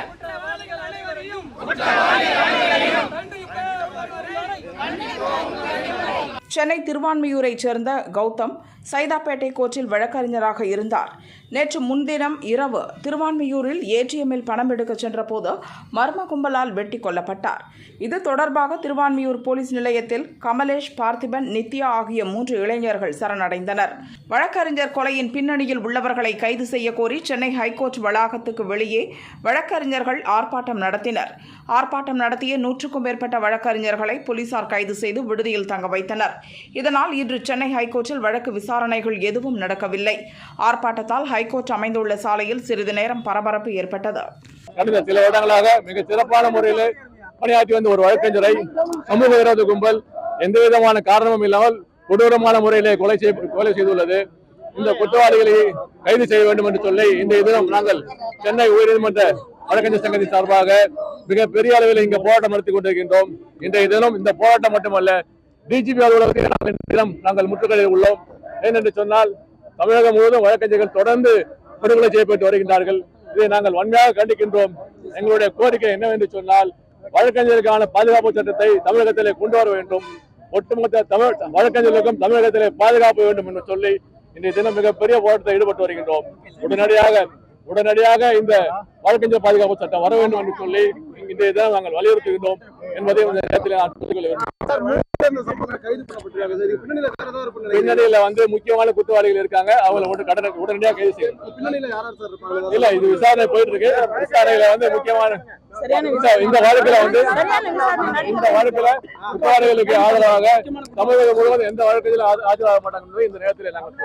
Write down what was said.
குற்றவாளிகள் அனைவரையும் சென்னை திருவான்மையூரைச் சேர்ந்த கௌதம் சைதாப்பேட்டை கோர்ட்டில் வழக்கறிஞராக இருந்தார். நேற்று முன்தினம் இரவு திருவான்மியூரில் ஏடிஎம்மில் பணம் எடுக்கச் சென்றபோது மர்ம கும்பலால் வெட்டி கொல்லப்பட்டார். இது தொடர்பாக திருவான்மியூர் போலீஸ் நிலையத்தில் கமலேஷ் பார்த்திபன் நித்யா ஆகிய மூன்று இளைஞர்கள் சரணடைந்தனர். வழக்கறிஞர் கொலையின் பின்னணியில் உள்ளவர்களை கைது செய்ய கோரி சென்னை ஹைகோர்ட் வளாகத்துக்கு வெளியே வழக்கறிஞர்கள் ஆர்ப்பாட்டம் நடத்தினர். ஆர்ப்பாட்டம் நடத்திய நூற்றுக்கும் மேற்பட்ட வழக்கறிஞர்களை போலீசார் கைது செய்து விடுதியில் தங்க வைத்தனர். இதனால் இன்று சென்னை ஹைகோர்ட்டில் வழக்கு விசாரணைகள் எதுவும் நடக்கவில்லை. ஆர்ப்பாட்டத்தால் ஹைகோர்ட் அமைந்துள்ள சாலையில் சிறிது நேரம் பரபரப்பு ஏற்பட்டது. கடந்த சில வருடங்களாக மிக சிறப்பான முறையில் பணியாற்றி வந்த ஒரு வழக்கறிஞரை சமூக விரோத கும்பல் எந்த விதமான காரணமும் இல்லாமல் கொடூரமான முறையிலே கொலை செய் கொலை செய்துள்ளது. இந்த குற்றவாளிகளை கைது செய்ய வேண்டும் என்று சொல்லி இந்த தினம் நாங்கள் சென்னை உயர்நீதிமன்ற வழக்கறிஞர் சங்கத்தின் சார்பாக மிக பெரிய அளவில் இங்க போராட்டம் நடத்தி கொண்டிருக்கின்றோம். இன்றைய தினம் இந்த போராட்டம் மட்டுமல்ல டிஜிபி அலுவலகத்தில் நாங்கள் முற்றுகையில் உள்ளோம். ஏனென்று சொன்னால் தமிழகம் முழுவதும் வழக்கறிஞர்கள் தொடர்ந்து படுகொலை செய்யப்பட்டு வருகின்றார்கள். இதை நாங்கள் வன்மையாக கண்டிக்கின்றோம். எங்களுடைய கோரிக்கை என்னவென்று சொன்னால் வழக்கறிஞருக்கான பாதுகாப்பு சட்டத்தை தமிழகத்திலே கொண்டு வர வேண்டும். ஒட்டுமொத்த தமிழ் வழக்கறிஞர்களுக்கும் தமிழகத்திலே பாதுகாப்பு வேண்டும் என்று சொல்லி இன்றைய தினம் மிகப்பெரிய போராட்டத்தில் ஈடுபட்டு வருகின்றோம். உடனடியாக உடனடியாக இந்த வழக்கறிஞர் பாதுகாப்பு சட்டம் வர வேண்டும் என்று சொல்லி இன்றைய தினம் நாங்கள் வலியுறுத்துகின்றோம் என்பதை இந்த நேரத்தில் நான் தெரிவித்துக் பின்னணியில வந்து முக்கியமான குற்றவாளிகள் இருக்காங்க. அவங்களை மட்டும் கடனை உடனடியாக கைது செய்யணும். இல்ல இது விசாரணை போயிட்டு இருக்கு விசாரணையில வந்து முக்கியமான இந்த- இந்த வழக்குல வந்து இந்த வழக்குல குற்றவாளிகளுக்கு ஆதரவாக தமிழகம் முழுவதும் எந்த வழக்கிலும் ஆஜராக மாட்டாங்க இந்த நேரத்தில் நாங்கள்.